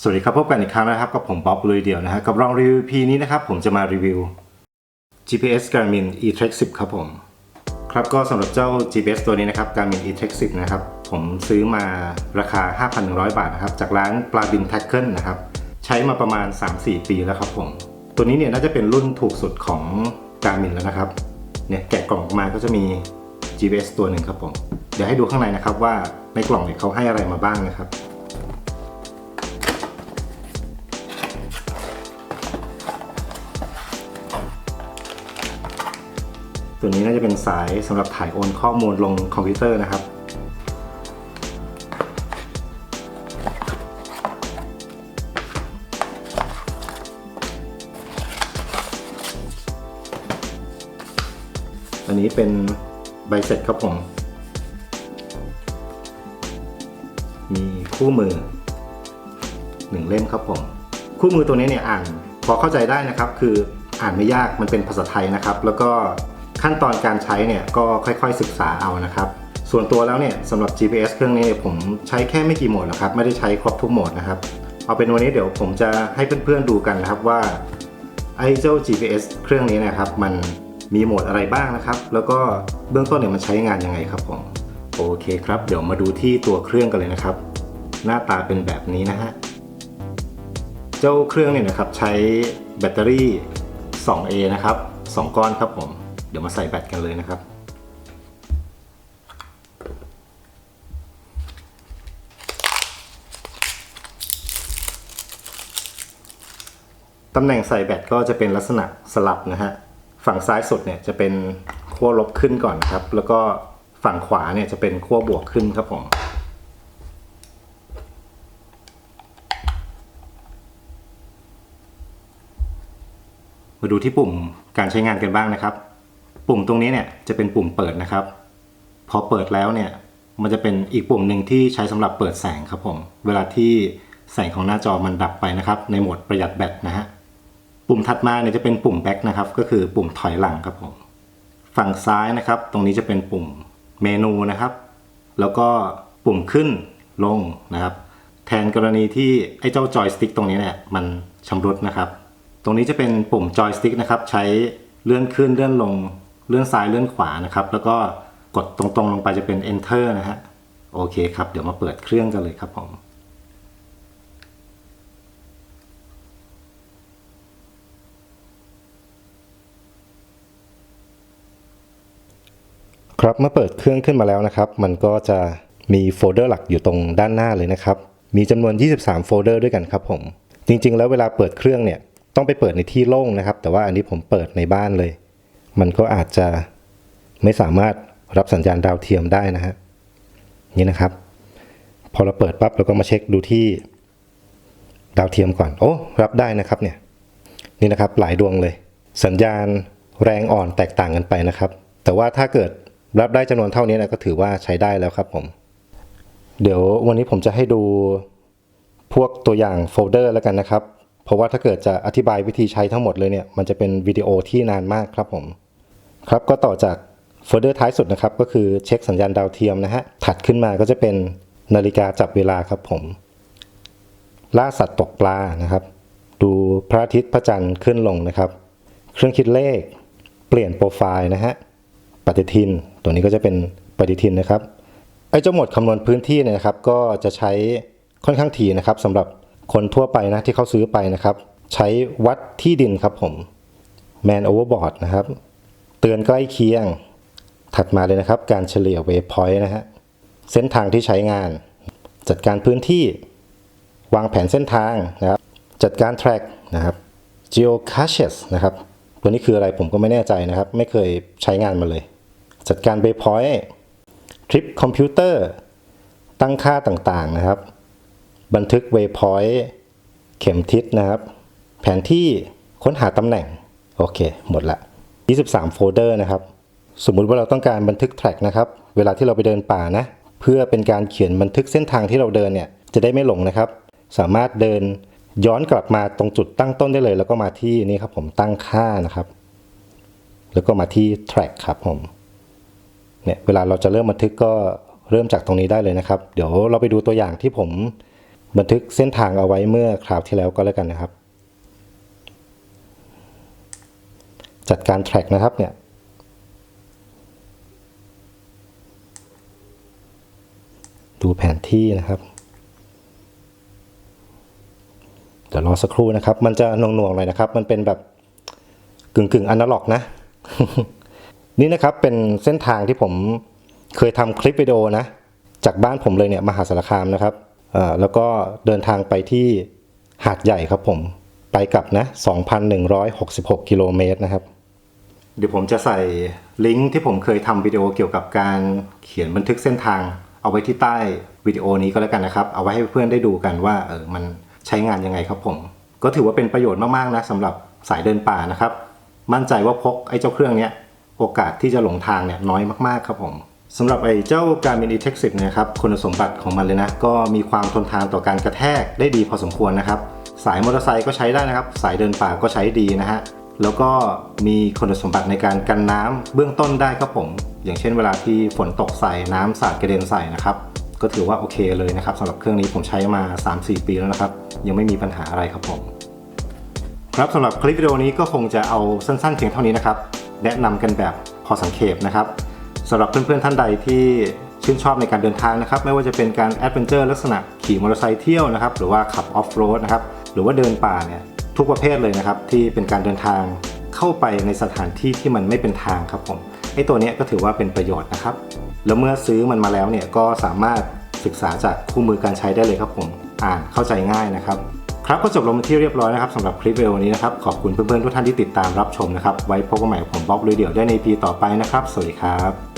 สวัสดีครับพบกันอีกครั้งนะครับกับผมบ๊อบลุยเดียวนะฮะกับรองรีวิว P นี้นะครับผมจะมารีวิว GPS Garmin e-Trek 10 ครับผมครับก็สำหรับเจ้า GPS ตัวนี้นะครับ Garmin e-Trek 10 นะครับ ผมซื้อมาราคา 5,100 บาทนะครับ จากร้านปลาบินแท็กเกิลนะครับ ใช้มาประมาณ 3-4 ปีแล้วครับผม ตัวนี้เนี่ยน่าจะเป็นรุ่นถูกสุดของ Garmin แล้วนะครับเนี่ยแกะกล่องออกมาก็จะมี GPS ตัวหนึ่งครับผม เดี๋ยวให้ดูข้างในนะครับว่าในกล่องเนี่ยเขาให้อะไรมาบ้างนะครับ ตัวนี้น่าจะเป็นสายสำหรับถ่ายโอนข้อมูลลงคอมพิวเตอร์นะครับ อันนี้เป็นใบเสร็จครับผม มีคู่มือหนึ่งเล่มครับผม คู่มือตัวนี้เนี่ยอ่านพอเข้าใจได้นะครับ คืออ่านไม่ยากมันเป็นภาษาไทยนะครับ แล้วก็ ขั้นตอนการใช้เนี่ยก็ค่อยๆศึกษาเอานะครับ ส่วนตัวแล้วเนี่ยสำหรับ GPS เครื่องนี้ผมใช้แค่ไม่กี่โหมดนะครับ ไม่ได้ใช้ครบทุกโหมดนะครับ เอาเป็นวันนี้เดี๋ยวผมจะให้เพื่อนๆดูกันนะครับว่าไอเจ้า GPS เครื่องนี้นะครับ มันมีโหมดอะไรบ้างนะครับ แล้วก็เบื้องต้นเนี่ยมันใช้งานยังไงครับผมโอเคครับ เดี๋ยวมาดูที่ตัวเครื่องกันเลยนะครับ หน้าตาเป็นแบบนี้นะฮะเจ้าเครื่องเนี่ยนะครับใช้แบตเตอรี่ 2A นะครับ 2 ก้อนครับผม เดี๋ยวมาใส่แบตกันเลยนะครับ ตำแหน่งใส่แบตก็จะเป็นลักษณะสลับนะฮะ ฝั่งซ้ายสุดเนี่ยจะเป็นขั้วลบขึ้นก่อนครับ แล้วก็ฝั่งขวาเนี่ยจะเป็นขั้วบวกขึ้นครับผมมาดูที่ปุ่มการใช้งานกันบ้างนะครับ ปุ่มตรงนี้เนี่ยจะเป็นปุ่มเปิดนะครับ พอเปิดแล้วเนี่ยมันจะเป็นอีกปุ่มหนึ่งที่ใช้สำหรับเปิดแสงครับผม เวลาที่แสงของหน้าจอมันดับไปนะครับ ในโหมดประหยัดแบตนะฮะปุ่มถัดมาเนี่ยจะเป็นปุ่ม back นะครับ ก็คือปุ่มถอยหลังครับผม ฝั่งซ้ายนะครับ ตรงนี้จะเป็นปุ่มเมนูนะครับ แล้วก็ปุ่มขึ้นลงนะครับ แทนกรณีที่ไอ้เจ้าจอยสติ๊กตรงนี้เนี่ยมันชำรุดนะครับ ตรงนี้จะเป็นปุ่มจอยสติ๊กนะครับ ใช้เลื่อนขึ้นเลื่อนลง เลื่อนซ้ายเลื่อนขวานะครับ แล้วก็กดตรงๆลงไปจะเป็น enter นะฮะโอเคครับ เดี๋ยวมาเปิดเครื่องกันเลยครับผมครับเมื่อเปิดเครื่องขึ้นมาแล้วนะครับ มันก็จะมีโฟลเดอร์หลักอยู่ตรงด้านหน้าเลยนะครับ มีจำนวน 23 โฟลเดอร์ด้วยกันครับผม จริงๆ แล้วเวลาเปิดเครื่องเนี่ย ต้องไปเปิดในที่โล่งนะครับ แต่ว่าอันนี้ผมเปิดในบ้านเลย มันก็อาจจะไม่สามารถรับสัญญาณดาวเทียมได้นะฮะนี่นะครับ พอเราเปิดปั๊บเราก็มาเช็คดูที่ดาวเทียมก่อน โอ้ รับได้นะครับเนี่ย นี่นะครับหลายดวงเลย สัญญาณแรงอ่อนแตกต่างกันไปนะครับ แต่ว่าถ้าเกิดรับได้จำนวนเท่านี้นะก็ถือว่าใช้ได้แล้วครับผม เดี๋ยววันนี้ผมจะให้ดูพวกตัวอย่างโฟลเดอร์แล้วกันนะครับ เพราะว่าถ้าเกิดจะอธิบายวิธีใช้ทั้งหมดเลยเนี่ย มันจะเป็นวิดีโอที่นานมากครับผม ครับก็ต่อจากโฟลเดอร์ท้ายสุดนะครับก็คือเช็คสัญญาณดาวเทียมนะฮะถัดขึ้นมาก็จะเป็นนาฬิกาจับเวลาครับผม ล่าสัตว์ตกปลานะครับ ดูพระอาทิตย์พระจันทร์ขึ้นลงนะครับ เครื่องคิดเลข เปลี่ยนโปรไฟล์นะฮะปฏิทิน ตัวนี้ก็จะเป็นปฏิทินนะครับไอ้เจ้าหมดคำนวณพื้นที่เนี่ยนะครับ ก็จะใช้ค่อนข้างถี่นะครับสำหรับคนทั่วไปนะที่เขาซื้อไปนะครับ ใช้วัดที่ดินครับผม Man Overboard นะครับ เตือนใกล้เคียง ถัดมาเลยนะครับ การเฉลี่ย Waypoint นะฮะ เส้นทางที่ใช้งาน จัดการพื้นที่ วางแผนเส้นทางนะครับ จัดการ track นะครับ geocaches นะครับ ตัวนี้คืออะไรผมก็ไม่แน่ใจนะครับ ไม่เคยใช้งานมาเลย จัดการ waypoint ทริปคอมพิวเตอร์ตั้งค่าต่างๆนะครับ บันทึก waypoint เข็มทิศนะครับ แผนที่ค้นหาตำแหน่ง โอเค หมดละ 23 โฟลเดอร์นะครับ สมมุติว่าเราต้องการบันทึกแทร็กนะครับ เวลาที่เราไปเดินป่านะ เพื่อเป็นการเขียนบันทึกเส้นทางที่เราเดินเนี่ย จะได้ไม่หลงนะครับ สามารถเดินย้อนกลับมาตรงจุดตั้งต้นได้เลย แล้วก็มาที่นี่ครับผมตั้งค่านะครับ แล้วก็มาที่ track ครับผม เนี่ยเวลาเราจะเริ่มบันทึกก็เริ่มจากตรงนี้ได้เลยนะครับ เดี๋ยวเราไปดูตัวอย่างที่ผมบันทึกเส้นทางเอาไว้เมื่อคราวที่แล้วก็แล้วกันนะครับ จัดการแทร็กนะครับเนี่ยดูแผนที่นะครับเดี๋ยวรอสักครู่นะครับ มันจะหน่วงๆหน่อยนะครับ มันเป็นแบบกึ่งกึ่งๆอนาล็อกนะ นี่นะครับเป็นเส้นทางที่ผมเคยทำคลิปวิดีโอนะ จากบ้านผมเลยเนี่ยมหาสารคามนะครับแล้วก็เดินทางไปที่หาดใหญ่ครับผม ไปกลับนะ 2,166 กิโลเมตรนะครับ เดี๋ยวผมจะใส่ลิงก์ที่ผมเคยทำวิดีโอเกี่ยวกับการเขียนบันทึกเส้นทาง เอาไว้ที่ใต้วิดีโอนี้ก็แล้วกันนะครับ เอาไว้ให้เพื่อนได้ดูกันว่าเออมันใช้งานยังไงครับผม ก็ถือว่าเป็นประโยชน์มากๆนะสำหรับสายเดินป่านะครับ มั่นใจว่าพกไอ้เจ้าเครื่องเนี้ยโอกาสที่จะหลงทางเนี่ยน้อยมากๆครับผมสำหรับไอ้เจ้า Garmin e-Tech 10เนี่ยครับคุณสมบัติของมันเลยนะ ก็มีความทนทานต่อการกระแทกได้ดีพอสมควรนะครับ สายมอเตอร์ไซค์ก็ใช้ได้นะครับ สายเดินป่าก็ใช้ดีนะฮะแล้วก็มีคุณสมบัติในการกันน้ำเบื้องต้นได้ครับผม อย่างเช่นเวลาที่ฝนตกใส่น้ำสาดกระเด็นใส่นะครับ ก็ถือว่าโอเคเลยนะครับสำหรับเครื่องนี้ผมใช้มา 3-4 ปีแล้วนะครับ ยังไม่มีปัญหาอะไรครับผม ครับสำหรับคลิปวิดีโอนี้ก็คงจะเอาสั้นๆเพียงเท่านี้นะครับ แนะนำกันแบบพอสังเขปนะครับสำหรับเพื่อนๆท่านใดที่ชื่นชอบในการเดินทางนะครับ ไม่ว่าจะเป็นการแอดเวนเจอร์ลักษณะขี่มอเตอร์ไซค์เที่ยวนะครับ หรือว่าขับออฟโรดนะครับ หรือว่าเดินป่าเนี่ยทุกประเภทเลยนะครับที่เป็นการเดินทางเข้าไปในสถานที่ที่มันไม่เป็นทางครับผมไอ้ตัวนี้ก็ถือว่าเป็นประโยชน์นะครับ แล้วเมื่อซื้อมันมาแล้วเนี่ยก็สามารถศึกษาจากคู่มือการใช้ได้เลยครับผม อ่านเข้าใจง่ายนะครับ ครับก็จบลงที่เรียบร้อยนะครับสำหรับคลิปวิดีโอนี้นะครับ ขอบคุณเพื่อนๆทุกท่านที่ติดตามรับชมนะครับ ไว้พบกันใหม่กับผมบ๊อบเลยเดี่ยวได้ใน EP ต่อไปนะครับ สวัสดีครับ